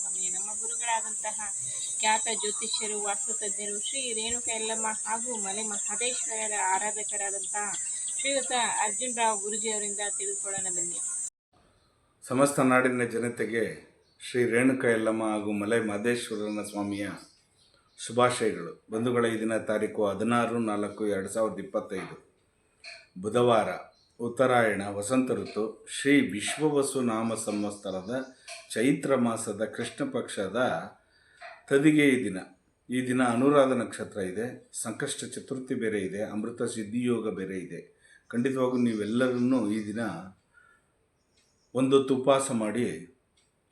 ಇರತಕ್ಕಂತಹ ಖ್ಯಾತ ಜ್ಯೋತಿಷ್ಯರು, ವಾಸ್ತುತಜ್ಞರು, ಶ್ರೀ ರೇಣುಕ ಯಲ್ಲಮ್ಮ ಹಾಗೂ ಮಲೆ ಮಹದೇಶ್ವರರ ಆರಾಧಕರಾದಂತಹ ಶ್ರೀಯುತ ಅರ್ಜುನ್ ರಾವ್ ಗುರುಜಿ ಅವರಿಂದ ತಿಳಿದುಕೊಳ್ಳೋಣ ಬನ್ನಿ. ಸಮಸ್ತ ನಾಡಿನ ಜನತೆಗೆ ಶ್ರೀ ರೇಣುಕ ಯಲ್ಲಮ್ಮ ಹಾಗೂ ಮಲೆ ಮಹದೇಶ್ವರನ ಸ್ವಾಮಿಯ ಶುಭಾಶಯಗಳು. ಬಂಧುಗಳ ಈ ದಿನ ತಾರೀಕು ಹದಿನಾರು ನಾಲ್ಕು ಎರಡು ಸಾವಿರದ ಇಪ್ಪತ್ತೈದು. ಬುಧವಾರ ಉತ್ತರಾಯಣ, ವಸಂತ ಋತು, ಶ್ರೀ ವಿಶ್ವವಸು ನಾಮ ಸಂವತ್ಸರದ ಚೈತ್ರ ಮಾಸದ ಕೃಷ್ಣ ಪಕ್ಷದ ತದಿಗೆ ಈ ದಿನ. ಈ ದಿನ ಅನುರಾಧ ನಕ್ಷತ್ರ ಇದೆ. ಸಂಕಷ್ಟ ಚತುರ್ಥಿ ಬೇರೆ ಇದೆ. ಅಮೃತ ಸಿದ್ಧಿಯೋಗ ಬೇರೆ ಇದೆ. ಖಂಡಿತವಾಗೂ ನೀವೆಲ್ಲರನ್ನೂ ಈ ದಿನ ಒಂದು ತುಪಾಸ ಮಾಡಿ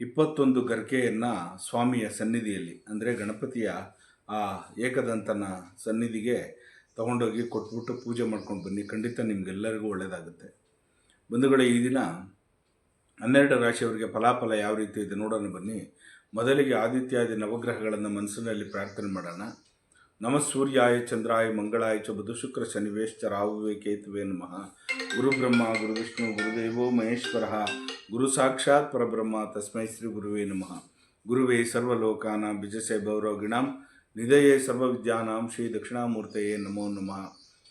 ಇಪ್ಪತ್ತೊಂದು ಗರ್ಕೆಯನ್ನು ಸ್ವಾಮಿಯ ಸನ್ನಿಧಿಯಲ್ಲಿ, ಅಂದರೆ ಗಣಪತಿಯ ಆ ಏಕದಂತನ ಸನ್ನಿಧಿಗೆ ತಗೊಂಡೋಗಿ ಕೊಟ್ಬಿಟ್ಟು ಪೂಜೆ ಮಾಡ್ಕೊಂಡು ಬನ್ನಿ. ಖಂಡಿತ ನಿಮಗೆಲ್ಲರಿಗೂ ಒಳ್ಳೆಯದಾಗುತ್ತೆ ಬಂಧುಗಳೇ, ಈ ದಿನ ಹನ್ನೆರಡು ರಾಶಿಯವರಿಗೆ ಫಲಾಫಲ ಯಾವ ರೀತಿ ಇದೆ ನೋಡೋಣ ಬನ್ನಿ. ಮೊದಲಿಗೆ ಆದಿತ್ಯಾದಿ ನವಗ್ರಹಗಳನ್ನು ಮನಸ್ಸಿನಲ್ಲಿ ಪ್ರಾರ್ಥನೆ ಮಾಡೋಣ. ನಮ ಸೂರ್ಯಾಯ, ಚಂದ್ರಾಯ, ಮಂಗಳಾಯ ಚ ಬುಧ, ಶುಕ್ರ ಶನಿವೇಶ್ಚ ರಾಹುವೇ ಕೇತುವೆ ನಮಃ. ಗುರುಬ್ರಹ್ಮ ಗುರು ವಿಷ್ಣು ಗುರುದೇವೋ ಮಹೇಶ್ವರ, ಗುರು ಸಾಕ್ಷಾತ್ ಪರಬ್ರಹ್ಮ, ತಸ್ಮೈ ಶ್ರೀ ಗುರುವೇ ನಮಃ. ಗುರುವೇ ಸರ್ವಲೋಕಾನ, ಬಿಜಸೆ ಭೌರವಗಿಣಾಂ ನಿಧಯೇ ಸರ್ವವಿದ್ಯಾನಾಂ ಶ್ರೀ ದಕ್ಷಿಣಾಮೂರ್ತೆಯೇ ನಮೋ ನಮಃ.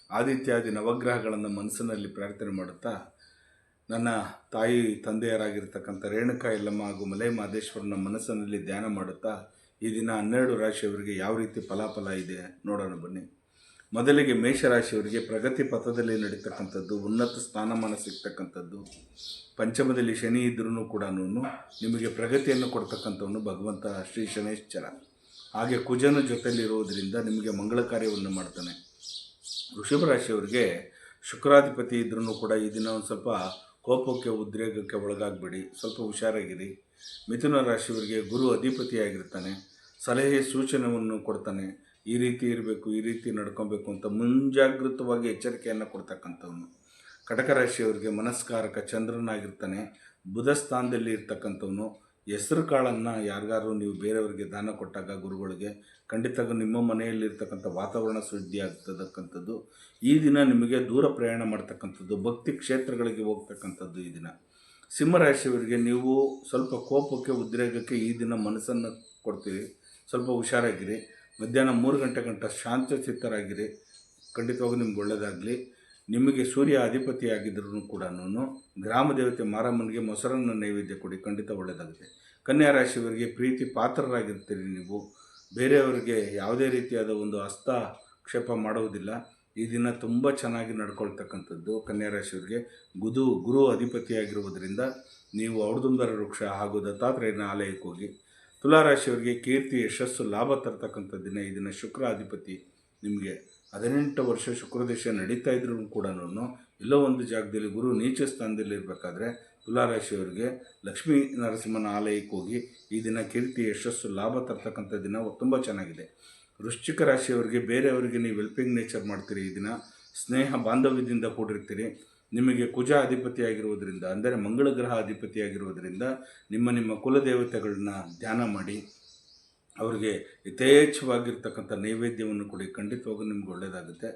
ಆದಿತ್ಯಾದಿ ನವಗ್ರಹಗಳನ್ನು ಮನಸ್ಸಿನಲ್ಲಿ ಪ್ರಾರ್ಥನೆ ಮಾಡುತ್ತಾ ನನ್ನ ತಾಯಿ ತಂದೆಯರಾಗಿರ್ತಕ್ಕಂಥ ರೇಣುಕಾ ಎಲ್ಲಮ್ಮ ಹಾಗೂ ಮಲೆ ಮಹದೇಶ್ವರನ ಮನಸ್ಸಿನಲ್ಲಿ ಧ್ಯಾನ ಮಾಡುತ್ತಾ ಈ ದಿನ ಹನ್ನೆರಡು ರಾಶಿಯವರಿಗೆ ಯಾವ ರೀತಿ ಫಲಾಫಲ ಇದೆ ನೋಡೋಣ ಬನ್ನಿ. ಮೊದಲಿಗೆ ಮೇಷರಾಶಿಯವರಿಗೆ ಪ್ರಗತಿ ಪಥದಲ್ಲಿ ನಡೀತಕ್ಕಂಥದ್ದು, ಉನ್ನತ ಸ್ಥಾನಮಾನ ಸಿಗ್ತಕ್ಕಂಥದ್ದು, ಪಂಚಮದಲ್ಲಿ ಶನಿ ಇದ್ರೂ ಕೂಡ ನಿಮಗೆ ಪ್ರಗತಿಯನ್ನು ಕೊಡ್ತಕ್ಕಂಥವನು ಭಗವಂತ ಶ್ರೀ ಶನೇಶ್ವರ. ಹಾಗೆ ಕುಜನ ಜೊತೆಯಲ್ಲಿರುವುದರಿಂದ ನಿಮಗೆ ಮಂಗಳ ಕಾರ್ಯವನ್ನು ಮಾಡ್ತಾನೆ. ವೃಷಭ ರಾಶಿಯವರಿಗೆ ಶುಕ್ರಾಧಿಪತಿ ಇದ್ರೂ ಕೂಡ ಈ ದಿನ ಒಂದು ಸ್ವಲ್ಪ ಕೋಪಕ್ಕೆ, ಉದ್ರೇಕಕ್ಕೆ ಒಳಗಾಗಬೇಡಿ. ಸ್ವಲ್ಪ ಹುಷಾರಾಗಿರಿ. ಮಿಥುನ ರಾಶಿಯವರಿಗೆ ಗುರು ಅಧಿಪತಿಯಾಗಿರ್ತಾನೆ. ಸಲಹೆ ಸೂಚನೆಯನ್ನು ಕೊಡ್ತಾನೆ. ಈ ರೀತಿ ಇರಬೇಕು, ಈ ರೀತಿ ನಡ್ಕೊಬೇಕು ಅಂತ ಮುಂಜಾಗೃತವಾಗಿ ಎಚ್ಚರಿಕೆಯನ್ನು ಕೊಡ್ತಕ್ಕಂಥವನು. ಕಟಕ ರಾಶಿಯವರಿಗೆ ಮನಸ್ಕಾರಕ ಚಂದ್ರನಾಗಿರ್ತಾನೆ. ಬುಧ ಸ್ಥಾನದಲ್ಲಿ ಇರ್ತಕ್ಕಂಥವನು. ಹೆಸರು ಕಾಳನ್ನು ಯಾರಿಗಾರು ನೀವು ಬೇರೆಯವರಿಗೆ ದಾನ ಕೊಟ್ಟಾಗ ಗುರುಗಳಿಗೆ ಖಂಡಿತ ನಿಮ್ಮ ಮನೆಯಲ್ಲಿರ್ತಕ್ಕಂಥ ವಾತಾವರಣ ಶುದ್ಧಿ ಆಗ್ತದಕ್ಕಂಥದ್ದು ಈ ದಿನ ನಿಮಗೆ ದೂರ ಪ್ರಯಾಣ ಮಾಡ್ತಕ್ಕಂಥದ್ದು, ಭಕ್ತಿ ಕ್ಷೇತ್ರಗಳಿಗೆ ಹೋಗ್ತಕ್ಕಂಥದ್ದು ಈ ದಿನ. ಸಿಂಹರಾಶಿಯವರಿಗೆ ನೀವು ಸ್ವಲ್ಪ ಕೋಪಕ್ಕೆ, ಉದ್ರೇಕಕ್ಕೆ ಈ ದಿನ ಮನಸ್ಸನ್ನು ಕೊಡ್ತೀರಿ. ಸ್ವಲ್ಪ ಹುಷಾರಾಗಿರಿ. ಮಧ್ಯಾಹ್ನ ಮೂರು ಗಂಟೆ ಗಂಟ ಶಾಂತಚಿತ್ತರಾಗಿರಿ. ಖಂಡಿತವಾಗೂ ನಿಮ್ಗೆ ಒಳ್ಳೆಯದಾಗಲಿ ನಿಮಗೆ ಸೂರ್ಯ ಅಧಿಪತಿಯಾಗಿದ್ದರೂ ಕೂಡ ಗ್ರಾಮ ದೇವತೆ ಮಾರಮ್ಮನಿಗೆ ಮೊಸರನ್ನು ನೈವೇದ್ಯ ಕೊಡಿ, ಖಂಡಿತ ಒಳ್ಳೆಯದಾಗುತ್ತೆ. ಕನ್ಯಾ ರಾಶಿಯವರಿಗೆ ಪ್ರೀತಿ ಪಾತ್ರರಾಗಿರ್ತೀರಿ ನೀವು. ಬೇರೆಯವರಿಗೆ ಯಾವುದೇ ರೀತಿಯಾದ ಒಂದು ಹಸ್ತಕ್ಷೇಪ ಮಾಡುವುದಿಲ್ಲ. ಈ ದಿನ ತುಂಬ ಚೆನ್ನಾಗಿ ನಡ್ಕೊಳ್ತಕ್ಕಂಥದ್ದು ಕನ್ಯಾ ರಾಶಿಯವರಿಗೆ. ಗುದು ಗುರು ಅಧಿಪತಿಯಾಗಿರುವುದರಿಂದ ನೀವು ಔಡುದುಂಬರ ವೃಕ್ಷ ಹಾಗೂ ದತ್ತಾತ್ರೇಯನ ಆಲಯಕ್ಕೆ ಹೋಗಿ. ತುಲಾರಾಶಿಯವರಿಗೆ ಕೀರ್ತಿ, ಯಶಸ್ಸು, ಲಾಭ ತರ್ತಕ್ಕಂಥ ದಿನ ಈ ದಿನ ಶುಕ್ರ ಅಧಿಪತಿ ನಿಮಗೆ ಹದಿನೆಂಟು ವರ್ಷ ಶುಕ್ರದೇಶ ನಡೀತಾ ಇದ್ರೂ ಕೂಡ ಎಲ್ಲೋ ಒಂದು ಜಾಗದಲ್ಲಿ ಗುರು ನೀಚ ಸ್ಥಾನದಲ್ಲಿ ಇರಬೇಕಾದ್ರೆ ತುಲಾರಾಶಿಯವರಿಗೆ ಲಕ್ಷ್ಮೀ ನರಸಿಂಹನ ಆಲಯಕ್ಕೆ ಹೋಗಿ ಈ ದಿನ ಕೀರ್ತಿ, ಯಶಸ್ಸು, ಲಾಭ ತರ್ತಕ್ಕಂಥ ದಿನ ತುಂಬ ಚೆನ್ನಾಗಿದೆ. ವೃಶ್ಚಿಕ ರಾಶಿಯವರಿಗೆ ಬೇರೆಯವರಿಗೆ ನೀವು ಹೆಲ್ಪಿಂಗ್ ನೇಚರ್ ಮಾಡ್ತೀರಿ ಈ ದಿನ. ಸ್ನೇಹ ಬಾಂಧವ್ಯದಿಂದ ಕೂಡಿರ್ತೀರಿ. ನಿಮಗೆ ಕುಜ ಅಧಿಪತಿಯಾಗಿರುವುದರಿಂದ, ಅಂದರೆ ಮಂಗಳ ಗ್ರಹ ಅಧಿಪತಿಯಾಗಿರುವುದರಿಂದ ನಿಮ್ಮ ನಿಮ್ಮ ಕುಲದೇವತೆಗಳನ್ನ ಧ್ಯಾನ ಮಾಡಿ ಅವರಿಗೆ ಯಥೇಚ್ಛವಾಗಿರ್ತಕ್ಕಂಥ ನೈವೇದ್ಯವನ್ನು ಕೊಡಿ ಖಂಡಿತವಾಗೂ ನಿಮ್ಗೆ ಒಳ್ಳೆಯದಾಗುತ್ತೆ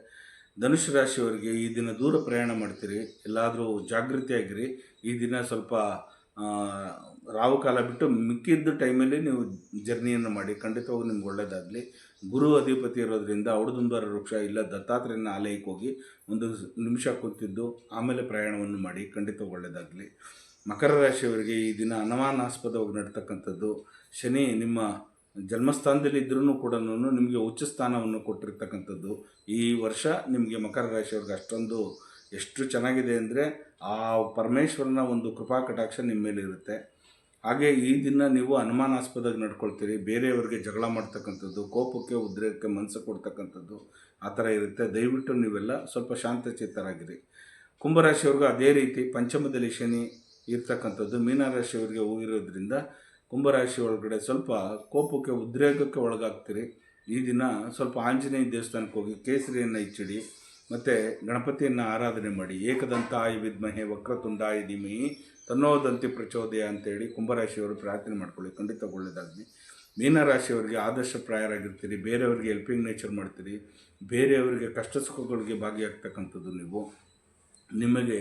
ಧನುಷ್ ರಾಶಿಯವರಿಗೆ ಈ ದಿನ ದೂರ ಪ್ರಯಾಣ ಮಾಡ್ತೀರಿ, ಎಲ್ಲಾದರೂ ಜಾಗೃತಿಯಾಗಿರಿ. ಈ ದಿನ ಸ್ವಲ್ಪ ರಾವು ಕಾಲ ಬಿಟ್ಟು ಮಿಕ್ಕಿದ್ದ ಟೈಮಲ್ಲಿ ನೀವು ಜರ್ನಿಯನ್ನು ಮಾಡಿ ಖಂಡಿತವಾಗೂ ನಿಮ್ಗೆ ಒಳ್ಳೆಯದಾಗಲಿ ಗುರು ಅಧಿಪತಿ ಇರೋದರಿಂದ ಔಡುದುಂಬರ ವೃಕ್ಷ ಇಲ್ಲ, ದತ್ತಾತ್ರೇಯನ ಆಲಯಕ್ಕೆ ಹೋಗಿ ಒಂದು ನಿಮಿಷ ಕೂತಿದ್ದು, ಆಮೇಲೆ ಪ್ರಯಾಣವನ್ನು ಮಾಡಿ, ಖಂಡಿತ ಒಳ್ಳೆಯದಾಗಲಿ ಮಕರ ರಾಶಿಯವರಿಗೆ ಈ ದಿನ ಅನುಮಾನಾಸ್ಪದವಾಗಿ ನಡ್ತಕ್ಕಂಥದ್ದು, ಶನಿ ನಿಮ್ಮ ಜನ್ಮಸ್ಥಾನದಲ್ಲಿ ಇದ್ರೂ ಕೂಡ ನಿಮಗೆ ಉಚ್ಚ ಸ್ಥಾನವನ್ನು ಕೊಟ್ಟಿರ್ತಕ್ಕಂಥದ್ದು. ಈ ವರ್ಷ ನಿಮಗೆ ಮಕರ ರಾಶಿಯವ್ರಿಗೆ ಅಷ್ಟೊಂದು ಎಷ್ಟು ಚೆನ್ನಾಗಿದೆ ಅಂದರೆ ಆ ಪರಮೇಶ್ವರನ ಒಂದು ಕೃಪಾ ಕಟಾಕ್ಷ ನಿಮ್ಮ ಮೇಲೆ ಇರುತ್ತೆ. ಹಾಗೆ ಈ ದಿನ ನೀವು ಅನುಮಾನಾಸ್ಪದಾಗಿ ನಡ್ಕೊಳ್ತೀರಿ. ಬೇರೆಯವರಿಗೆ ಜಗಳ ಮಾಡ್ತಕ್ಕಂಥದ್ದು, ಕೋಪಕ್ಕೆ, ಉದ್ರೇಕಕ್ಕೆ ಮನಸ್ಸು ಕೊಡ್ತಕ್ಕಂಥದ್ದು ಆ ಥರ ಇರುತ್ತೆ. ದಯವಿಟ್ಟು ನೀವೆಲ್ಲ ಸ್ವಲ್ಪ ಶಾಂತಚಿತ್ತರಾಗಿರಿ ಕುಂಭರಾಶಿಯವ್ರಿಗೂ ಅದೇ ರೀತಿ ಪಂಚಮದಲ್ಲಿ ಶನಿ ಇರ್ತಕ್ಕಂಥದ್ದು. ಮೀನರಾಶಿಯವರಿಗೆ ಹೋಗಿರೋದ್ರಿಂದ ಕುಂಭರಾಶಿ ಒಳಗಡೆ ಸ್ವಲ್ಪ ಕೋಪಕ್ಕೆ, ಉದ್ರೇಕಕ್ಕೆ ಒಳಗಾಗ್ತೀರಿ. ಈ ದಿನ ಸ್ವಲ್ಪ ಆಂಜನೇಯ ದೇವಸ್ಥಾನಕ್ಕೆ ಹೋಗಿ ಕೇಸರಿಯನ್ನು ಇಚ್ಚಿಡಿ, ಮತ್ತು ಗಣಪತಿಯನ್ನು ಆರಾಧನೆ ಮಾಡಿ. ಏಕದಂತ ಆಯು ವಿದ್ಮಹೆ ವಕ್ರತುಂಡಾಯ ಧೀಮಹಿ ತನ್ನೋದಂತಿ ಪ್ರಚೋದಯ ಅಂತೇಳಿ ಕುಂಭರಾಶಿಯವರು ಪ್ರಾರ್ಥನೆ ಮಾಡ್ಕೊಳ್ಳಿ. ಖಂಡಿತ ಒಳ್ಳೆಯದಾಗಲಿ ಮೀನರಾಶಿಯವರಿಗೆ ಆದರ್ಶಪ್ರಾಯರಾಗಿರ್ತೀರಿ ಬೇರೆಯವರಿಗೆ ಹೆಲ್ಪಿಂಗ್ ನೇಚರ್ ಮಾಡ್ತೀರಿ. ಬೇರೆಯವರಿಗೆ ಕಷ್ಟ ಸುಖಗಳಿಗೆ ಭಾಗಿಯಾಗ್ತಕ್ಕಂಥದ್ದು ನೀವು. ನಿಮಗೆ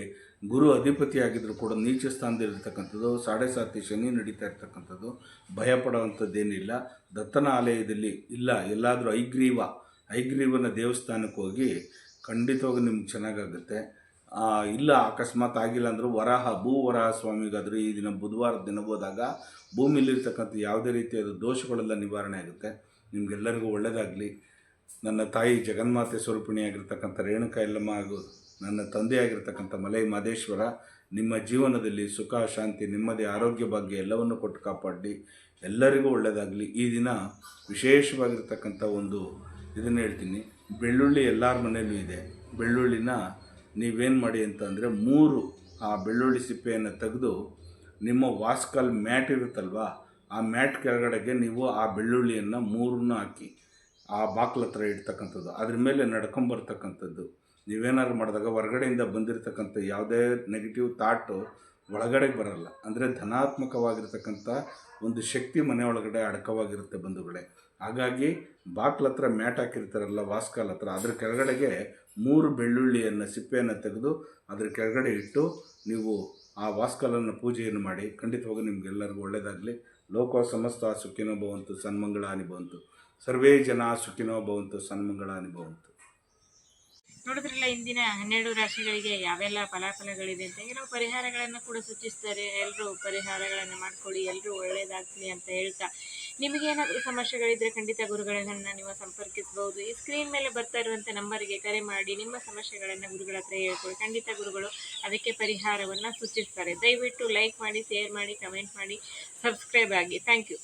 ಗುರು ಅಧಿಪತಿಯಾಗಿದ್ದರೂ ಕೂಡ ನೀಚ ಸ್ಥಾನದಲ್ಲಿರ್ತಕ್ಕಂಥದ್ದು, ಸಾಡೆ ಸಾತಿ ಶನಿ ನಡೀತಾ ಇರ್ತಕ್ಕಂಥದ್ದು ಭಯ ಪಡುವಂಥದ್ದೇನಿಲ್ಲ ದತ್ತನ ಆಲಯದಲ್ಲಿ ಇಲ್ಲ. ಎಲ್ಲಾದರೂ ಐಗ್ರೀವ, ಐಗ್ರೀವನ ದೇವಸ್ಥಾನಕ್ಕೆ ಹೋಗಿ ಖಂಡಿತವಾಗಿ ನಿಮ್ಗೆ ಚೆನ್ನಾಗಾಗುತ್ತೆ. ಇಲ್ಲ, ಅಕಸ್ಮಾತ್ ಆಗಿಲ್ಲ ಅಂದರೂ ವರಾಹ, ಭೂ ವರಾಹ ಸ್ವಾಮಿಗಾದರೂ ಈ ದಿನ ಬುಧವಾರ ದಿನ ಹೋದಾಗ ಭೂಮಿಲಿರ್ತಕ್ಕಂಥ ಯಾವುದೇ ರೀತಿಯಾದ ದೋಷಗಳೆಲ್ಲ ನಿವಾರಣೆ ಆಗುತ್ತೆ. ನಿಮಗೆಲ್ಲರಿಗೂ ಒಳ್ಳೆಯದಾಗಲಿ ನನ್ನ ತಾಯಿ ಜಗನ್ಮಾತೆ ಸ್ವರೂಪಿಣಿಯಾಗಿರ್ತಕ್ಕಂಥ ರೇಣುಕಾ ಎಲ್ಲಮ್ಮ ಹಾಗೂ ನನ್ನ ತಂದೆಯಾಗಿರ್ತಕ್ಕಂಥ ಮಲೈ ಮಾದೇಶ್ವರ, ನಿಮ್ಮ ಜೀವನದಲ್ಲಿ ಸುಖ, ಶಾಂತಿ, ನೆಮ್ಮದಿ, ಆರೋಗ್ಯ ಭಾಗ್ಯ ಎಲ್ಲವನ್ನು ಕೊಟ್ಟು ಕಾಪಾಡಿ. ಎಲ್ಲರಿಗೂ ಒಳ್ಳೆಯದಾಗಲಿ ಈ ದಿನ ವಿಶೇಷವಾಗಿರ್ತಕ್ಕಂಥ ಒಂದು ಇದನ್ನು ಹೇಳ್ತೀನಿ. ಬೆಳ್ಳುಳ್ಳಿ ಎಲ್ಲರ ಮನೆಯಲ್ಲೂ ಇದೆ. ಬೆಳ್ಳುಳ್ಳಿನ ನೀವೇನು ಮಾಡಿ ಅಂತಂದರೆ ಮೂರು ಆ ಬೆಳ್ಳುಳ್ಳಿ ಸಿಪ್ಪೆಯನ್ನು ತೆಗೆದು ನಿಮ್ಮ ವಾಸ್ಕಲ್ ಮ್ಯಾಟ್ ಇರುತ್ತಲ್ವಾ, ಆ ಮ್ಯಾಟ್ ಕೆಳಗಡೆಗೆ ನೀವು ಆ ಬೆಳ್ಳುಳ್ಳಿಯನ್ನು ಮೂರನ್ನು ಹಾಕಿ, ಆ ಬಾಕ್ಲ ಹತ್ರ ಇಡ್ತಕ್ಕಂಥದ್ದು. ಅದ್ರ ಮೇಲೆ ನಡ್ಕೊಂಬರ್ತಕ್ಕಂಥದ್ದು. ನೀವೇನಾದ್ರು ಮಾಡಿದಾಗ ಹೊರಗಡೆಯಿಂದ ಬಂದಿರತಕ್ಕಂಥ ಯಾವುದೇ ನೆಗೆಟಿವ್ ಥಾಟು ಒಳಗಡೆಗೆ ಬರಲ್ಲ. ಅಂದರೆ ಧನಾತ್ಮಕವಾಗಿರ್ತಕ್ಕಂಥ ಒಂದು ಶಕ್ತಿ ಮನೆ ಒಳಗಡೆ ಅಡಕವಾಗಿರುತ್ತೆ ಬಂಧುಗಳೇ. ಹಾಗಾಗಿ ಬಾಕ್ಲ ಹತ್ರ ಮ್ಯಾಟ್ ಹಾಕಿರ್ತಾರಲ್ಲ, ವಾಸ್ಕಾಲ್ ಹತ್ರ, ಅದ್ರ ಕೆಳಗಡೆಗೆ ಮೂರು ಬೆಳ್ಳುಳ್ಳಿಯನ್ನು, ಸಿಪ್ಪೆಯನ್ನು ತೆಗೆದು ಅದ್ರ ಕೆಳಗಡೆ ಇಟ್ಟು ನೀವು ಆ ವಾಸ್ಕಾಲನ್ನು ಪೂಜೆಯನ್ನು ಮಾಡಿ. ಖಂಡಿತವಾಗಿ ನಿಮಗೆಲ್ಲರಿಗೂ ಒಳ್ಳೆಯದಾಗಲಿ ಲೋಕ ಸಮಸ್ತ ಸುಖಿನೋ ಭವಂತು ಸನ್ಮಂಗಳ ಅನುಭವಂತು ಸರ್ವೇ ಜನ ಸುಖಿನೋ ಭವಂತು ಸನ್ಮಂಗಳ ಭವಂತು. ನೋಡಿದ್ರಲ್ಲ ಇಂದಿನ ಹನ್ನೆರಡು ರಾಶಿಗಳಿಗೆ ಯಾವೆಲ್ಲ ಫಲಾಫಲಗಳಿದೆ ಅಂತ ಕೆಲವು ಪರಿಹಾರಗಳನ್ನು ಕೂಡ ಸೂಚಿಸ್ತಾರೆ. ಎಲ್ಲರೂ ಪರಿಹಾರಗಳನ್ನು ಮಾಡ್ಕೊಳ್ಳಿ ಎಲ್ಲರೂ ಒಳ್ಳೆಯದಾಗಲಿ ಅಂತ ಹೇಳ್ತಾ. ನಿಮಗೇನಾದರೂ ಸಮಸ್ಯೆಗಳಿದ್ರೆ ಖಂಡಿತ ಗುರುಗಳನ್ನು ನೀವು ಸಂಪರ್ಕಿಸಬಹುದು ಈ ಸ್ಕ್ರೀನ್ ಮೇಲೆ ಬರ್ತಾ ಇರುವಂಥ ನಂಬರಿಗೆ ಕರೆ ಮಾಡಿ, ನಿಮ್ಮ ಸಮಸ್ಯೆಗಳನ್ನು ಗುರುಗಳ ಹತ್ರ ಹೇಳ್ಕೊಳ್ಳಿ. ಖಂಡಿತ ಗುರುಗಳು ಅದಕ್ಕೆ ಪರಿಹಾರವನ್ನು ಸೂಚಿಸ್ತಾರೆ. ದಯವಿಟ್ಟು ಲೈಕ್ ಮಾಡಿ ಶೇರ್ ಮಾಡಿ ಕಮೆಂಟ್ ಮಾಡಿ ಸಬ್ಸ್ಕ್ರೈಬ್ ಆಗಿ. Thank you